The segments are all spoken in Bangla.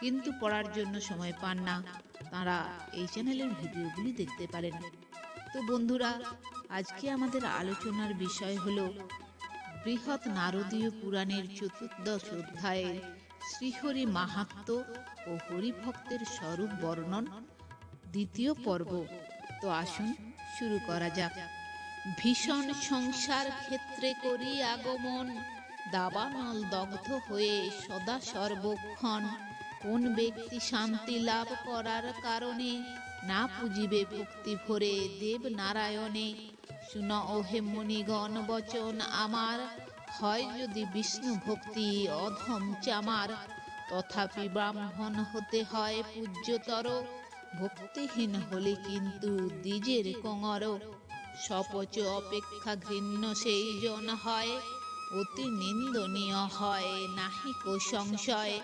কিন্তু পড়ার জন্য সময় পান না। তারা এই চ্যানেলের ভিডিওগুলি দেখতে পারেন। তো বন্ধুরা, আজকে আমাদের আলোচনার বিষয় হল বৃহৎ নারদীয় পুরাণের চতুর্দশ অধ্যায়ের শ্রীহরি মাহাত্ম ও হরিভক্তের স্বরূপ বর্ণন, দ্বিতীয় পর্ব। তো আসুন শুরু করা যাক। ভীষণ সংসার ক্ষেত্রে করি আগমন, দাবানল দগ্ধ হয়ে সদা সর্বক্ষণ। কোন ব্যক্তি শান্তি লাভ করার কারণে না পুজিবে ভক্তি ভরে দেব নারায়ণে শুন ওহে মুনিগণ, বচন আমার, হয় যদি বিষ্ণু ভক্তি অধম চামার। তথাপি ব্রাহ্মণ হতে হয় পূজ্যতর, ভক্তিহীন হলে কিন্তু দ্বিজের কঙর। সপচ অপেক্ষা ঘৃণ্য সেই জন হয় অতি নিন্দনীয় হয় নাহিক সংশয়।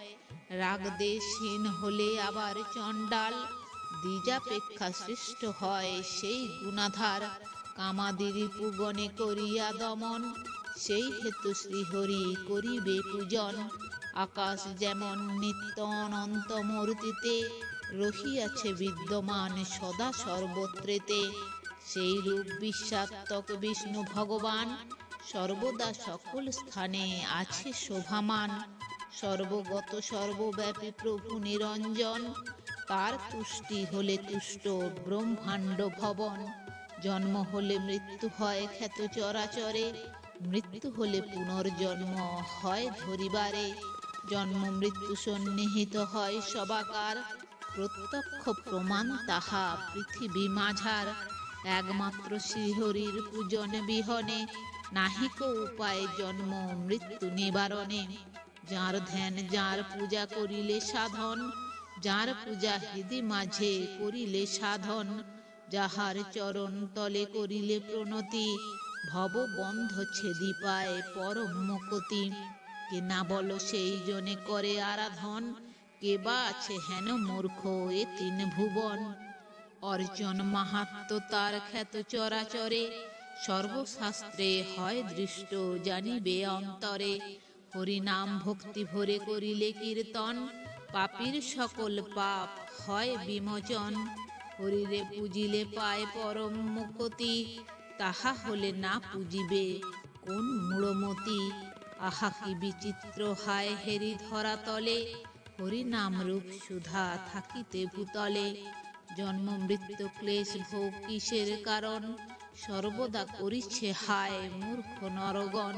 রাগ দেশহীন হলে আবার চণ্ডাল। দ্বিজাপেক্ষা সৃষ্ট হয় সেই গুণাধার। কামাদির পুগণে করিয়া দমন। সেই হেতু শ্রীহরি করিবে পূজন। আকাশ যেমন নিত্য অনন্ত মূর্তিতে রহিয়াছে বিদ্যমান সদা সর্বত্রেতে। সেই রূপ বিশ্বাত্মক বিষ্ণু ভগবান। সর্বদা সকল স্থানে আছে শোভামান। সর্বগত সর্বব্যাপী প্রভু নিরঞ্জন। তার তুষ্টি হলে তুষ্ট ব্রহ্মাণ্ড ভবন। জন্ম হলে মৃত্যু হয় খ্যাত চরাচরে। মৃত্যু হলে পুনর্জন্ম হয় ধরিবারে। জন্ম মৃত্যু সন্নিহিত হয় সবাকার। প্রত্যক্ষ প্রমাণ তাহা পৃথিবী মাঝার। একমাত্র শ্রীহরির পূজন বিহনে নাহিক উপায় জন্ম, মৃত্যু নিবারণে। যার ধ্যান, যার পূজা করিলে সাধন, যার পূজা হৃদি মাঝে করিলে সাধন, যাহার চরণ তলে করিলে প্রণতি, ভব বন্ধ ছেদি পায় পরম মুকতি। কে না বলো সেই জনে করে আরাধন, কে বা আছে হেন মূর্খ এ তিন ভুবন। অর্জন মাহাত্ম তার খ্যাত চরাচরে সর্বশাস্ত্রে হয় দৃষ্ট, জানিবে অন্তরে। হরিনাম ভক্তি ভরে করিলে কীর্তন, পাপীর সকল পাপ হয় বিমোচন। হরিরে পুজিলে পায় পরম মুকতি, তাহা হলে না পুজিবে কোন মূড়মতি আহা কি বিচিত্র হায় হেরি ধরা তলে, হরিনাম রূপ সুধা থাকিতে ভূতলে। জন্ম মৃত্যু ক্লেশ ভোগ কিসের কারণ? সর্বদা করিছে, হায় মূর্খ নরগণ!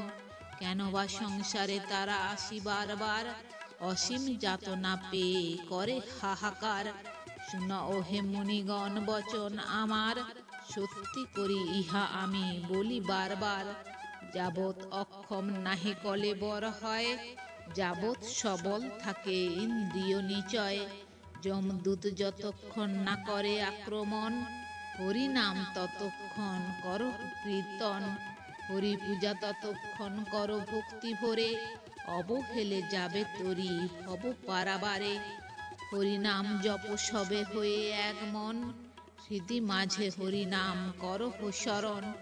কেন বা সংসারে তারা আসি বারবার অসীম যাতনা পেয়ে করে হাহাকার? শুন ওহে মুনিগণ, বচন আমার, সত্যি করি ইহা আমি বলি বারবার। যাবৎ অক্ষম নাহি কলে বর হয়, যাবৎ সবল থাকে ইন্দ্রিয় নিচয়। যমদূত যতক্ষণ না করে আক্রমণ হরিনাম ততক্ষণ কর কীর্তন। হরি পূজা ততক্ষণ কর ভক্তি ভরে। অবহেলে যাবে তরি ভব পারাবারে। হরিনাম জপ সবে হয়ে এক মন। স্মৃতি মাঝে হরিনাম কর শরণ।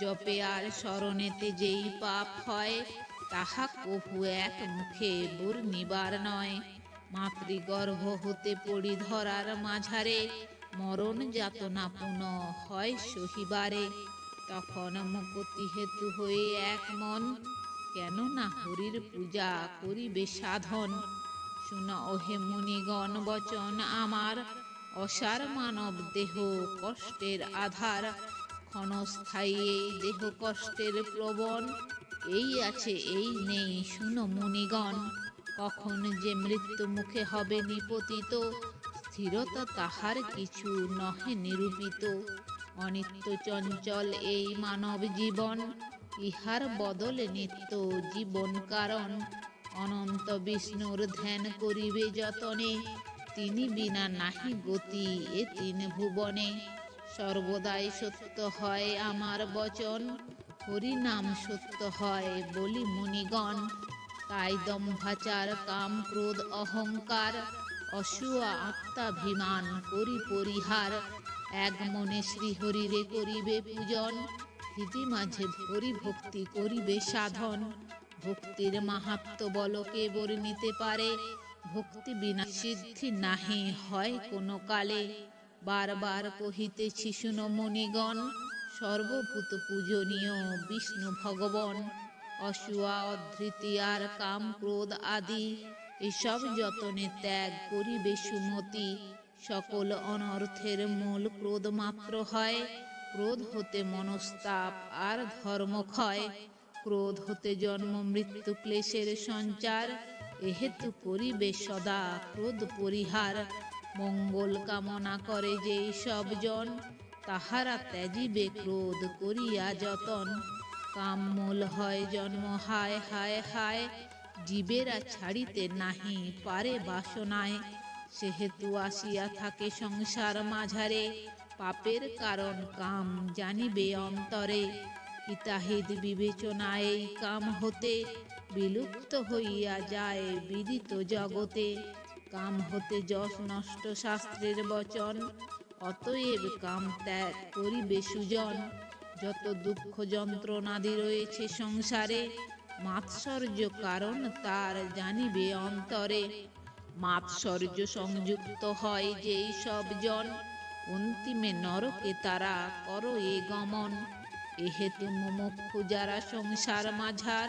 জপে আর শরণেতে যেই পাপ হয়, তাহা কভু এক মুখে বুর নিবার নয়। মাতৃগর্ভ হতে পড়ি ধরার মাঝারে। মরণ যাতনা পুন হয় সহিবারে, তখন মুকতি হেতু হয়ে এক মন। কেন না হরির পূজা করিবে সাধন। শুন ওহে মুনিগণ, বচন আমার। অসার মানব দেহ কষ্টের আধার। ক্ষণস্থায়ী এই দেহ কষ্টের প্রবণ। এই আছে, এই নেই, শুনো মুনিগণ। কখন যে মৃত্যু মুখে হবে নিপতিত স্থিরতা তাহার কিছু নহে নিরূপিত। অনিত্য চঞ্চল এই মানব জীবন, ইহার বদলে নিত্য জীবন কারণ। অনন্ত বিষ্ণুর ধ্যান করিবে যতনে, তিনি বিনা নাহি গতি এ তিন ভুবনে। সর্বদাই সত্য হয় আমার বচন হরি নাম সত্য হয় বলি মুনিগণ। তাই দম্ভাচার কাম ক্রোধ অহংকার অসুয়া আত্মাভিমান করি পরিহার। এক মনে শ্রীহরিরে করিবে পূজন হৃদি মাঝে হরি ভক্তি করিবে সাধন। ভক্তির মাহাত্ম বলকে বর্ণিতে পারে? ভক্তি বিনা সিদ্ধি নাহি, হয় কোনো কালে। বারবার কহিতেছি, শুনো মণিগণ, সর্বভূত পূজনীয় বিষ্ণু ভগবান, অসুয়া আর কাম ক্রোধ আদি এসব যতনে ত্যাগ করিবে সুমতি। সকল অনর্থের মূল ক্রোধ মাত্র হয়। ক্রোধ হতে মনস্তাপ আর ধর্ম ক্ষয়। ক্রোধ হতে জন্ম মৃত্যু ক্লেশের সঞ্চার। এহেতু করিবে সদা ক্রোধ পরিহার। মঙ্গল কামনা করে যেই সব জন, তাহারা ত্যাজিবে ক্রোধ করিয়া যতন। কাম মূল হয় জন্ম, হায় হায় হায়। জীবেরা ছাড়িতে নাহি পারে বাসনায়। সেহেতু আসিয়া থাকে সংসার মাঝারে। পাপের কারণ কাম জানিবে অন্তরে। হিতাহিত বিবেচনায় এই কাম হতে, বিলুপ্ত হইয়া যায় বিদিত জগতে। কাম হতে যশ নষ্ট শাস্ত্রের বচন, অতএব কাম ত্যাগ করিবে সুজন। যত দুঃখ যন্ত্রণাদি রয়েছে সংসারে মাৎসর্য কারণ তার জানিবে অন্তরে। মাৎসর্য সংযুক্ত হয় যেই সব জন, অন্তিমে নরকে তারা কর এ গমন। এহেতু মুমুক্ষু যারা সংসার মাঝার,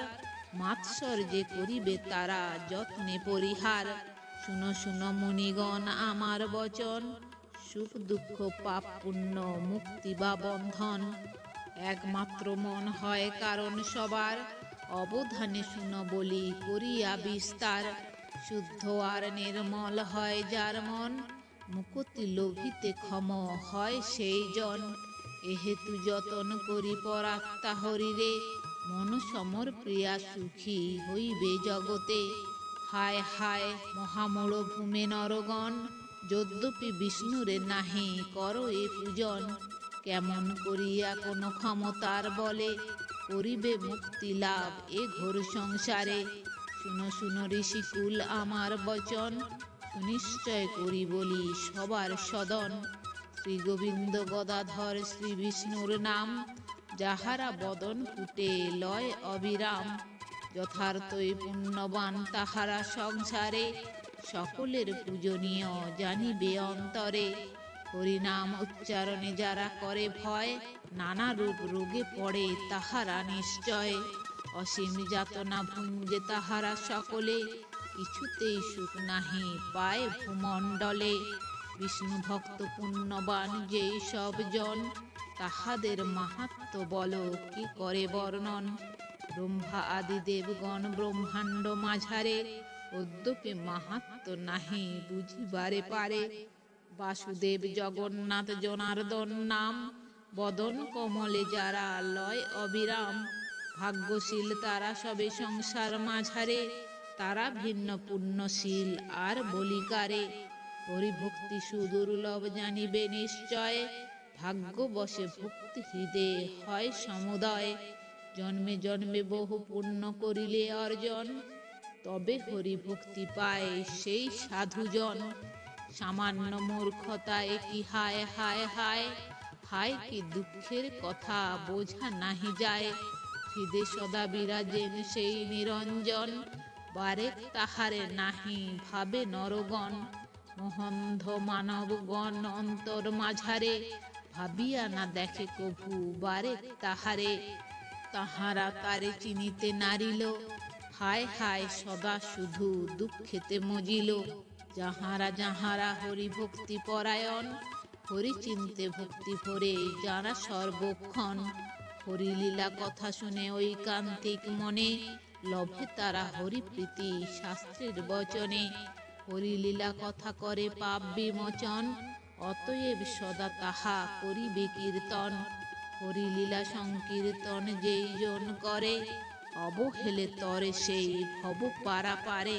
মাৎসর্যে করিবে তারা যত্নে পরিহার। শুনো শুনো মুনিগণ আমার বচন, সুখ দুঃখ পাপ পুণ্য মুক্তি বা বন্ধন। একমাত্র মন হয় কারণ সবার অবধানে শুনো বলি করিয়া বিস্তার। শুদ্ধ আর নির্মল হয় যার মন, মুকুতি লোভিতে ক্ষম হয় সেই জন। এহেতু যতন করি পরাত্মা হরিরে মন সমর প্রিয়া সুখী হইবে জগতে। হায় হায় মহামূল ভূমে নরগণ, যদ্যপি বিষ্ণুরে নাহি কর এ পূজন। কেমন করিয়া কোনো ক্ষমতার বলে করিবে মুক্তি লাভ এ ঘোর সংসারে। শুনো শুনো ঋষিকুল আমার বচন। সুনিশ্চয় করি বলি সবার সদন। শ্রী গোবিন্দ গদাধর শ্রী বিষ্ণুর নাম। যাহারা বদন কুটে লয় অবিরাম। যথার্থই পুণ্যবান তাহারা সংসারে। সকলের পূজনীয় জানিবে অন্তরে। হরিনাম উচ্চারণে যারা করে ভয়, নানা রূপ রোগে পড়ে তাহারা নিশ্চয়। অসীম যাতনা ভুঞ্জে তাহারা সকলে, কিছুতেই সুখ নাহি পায় ভূমণ্ডলে। বিষ্ণু ভক্ত পুণ্যবান যেই সব জন, তাহাদের মাহাত্ম বল, কি করে বর্ণন? ব্রহ্মা আদি দেবগণ ব্রহ্মাণ্ড মাঝারে, অদ্যপি মাহাত্ম নাহি বুঝিবারে পারে। বাসুদেব জগন্নাথ জনার্দন নাম বদন কমলে যারা লয় অবিরাম। ভাগ্যশীল তারা সবে সংসার মাঝারে, তারা ভিন্ন পুণ্যশীল আর বলিকারে। হরিভক্তি সুদুর্লভ জানিবে নিশ্চয়, ভাগ্য বসে ভক্তি হৃদে হয় সমুদয়। জন্মে জন্মে বহু পুণ্য করিলে অর্জন, তবে হরি ভক্তি পায় সেই সাধুজন। সামান্য মূর্খতায় কি? হায় হায় হায়। হায় কি দুঃখের কথা? বোঝা নাহি যায়। হৃদে সদা বিরাজেন সেই নিরঞ্জন। বারেক তাহারে নাহি, ভাবে নরগণ। মহন্ধ মানবগণ অন্তর মাঝারে। ভাবিয়া না দেখে কভু বারেক তাহারে। তাহারা তারে চিনিতে নারিল? হায় হায়, সদা শুধু দুঃখেতে মজিল। যাহারা যাহারা হরি ভক্তি পরায়ণ, হরি চিনতে ভক্তি ভরে যারা সর্বক্ষণ। হরিলীলা কথা শুনে ঐকান্তিক মনে, লভে তারা হরিপ্রীতি শাস্ত্রের বচনে। হরিলীলা কথা করে পাপ বিমোচন, অতএব সদা তাহা করিবে কীর্তন। হরিলীলা সংকীর্তন যেই জন করে, অবহেলে তরে সেই ভব পারা পারে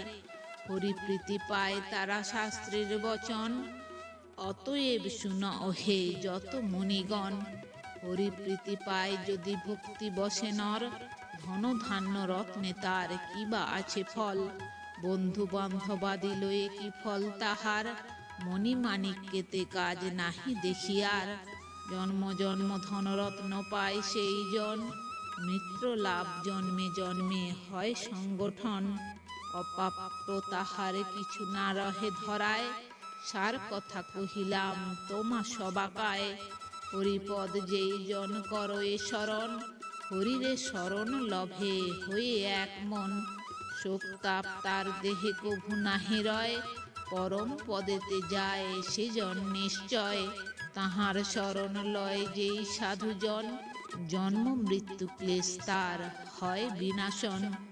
হরিপ্রীতি পায় তারা শাস্ত্রের বচন। অতএব শুন ওহে যত মুনিগণ, হরিপ্রীতি পায় যদি ভক্তি বসে নর, ধন ধান্য রত্নে তার কিবা আছে ফল? বন্ধু বান্ধবাদি লয়ে কি ফল তাহার? মণিমাণিক্যেতে কাজ নাহি দেখিয়ার। জন্ম জন্ম ধনরত্ন পায় সেই জন মিত্র লাভ জন্মে জন্মে হয় সংগঠন। অপাপ্য তাহার কিছু না রহে ধরায়। সার কথা কহিলাম, তোমা সবাকায়। হরিপদ যেই জন কর এ শরণ, হরিরে শরণ লভে হয়ে এক মন। শোক তাপ তার দেহে কভু নাহি রয়, পরম পদেতে যায় সেজন নিশ্চয়। তাহার শরণ লয় যেই সাধুজন, জন্ম মৃত্যু ক্লেশ তার হয় বিনাশন।